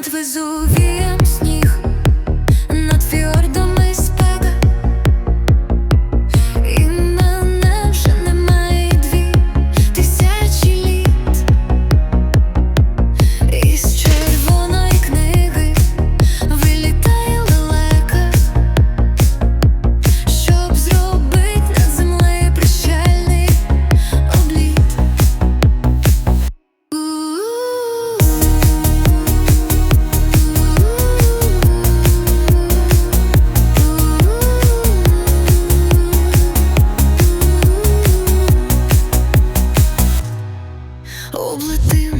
над везувієм сніг облетим.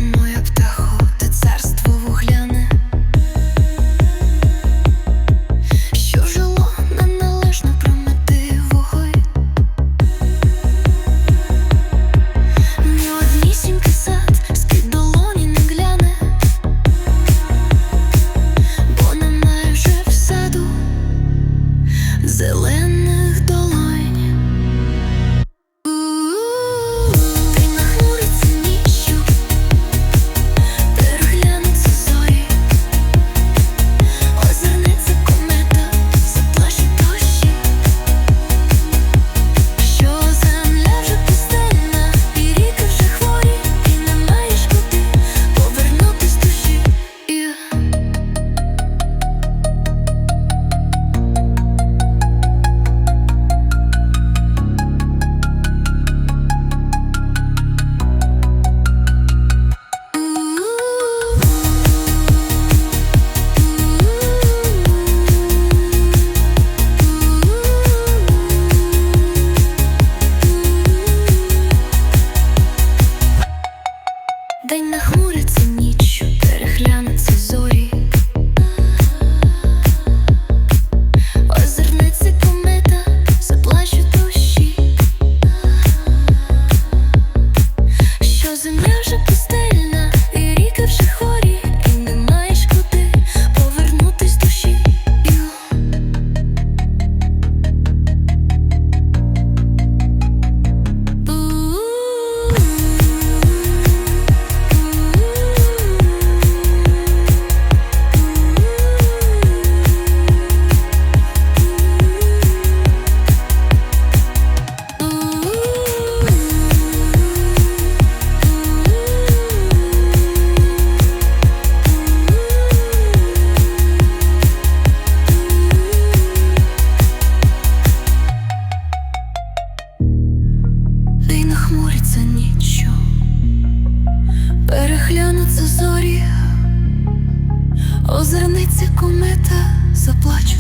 хмуриться ніччю, переглянуться зорі, озирниці комета заплачу.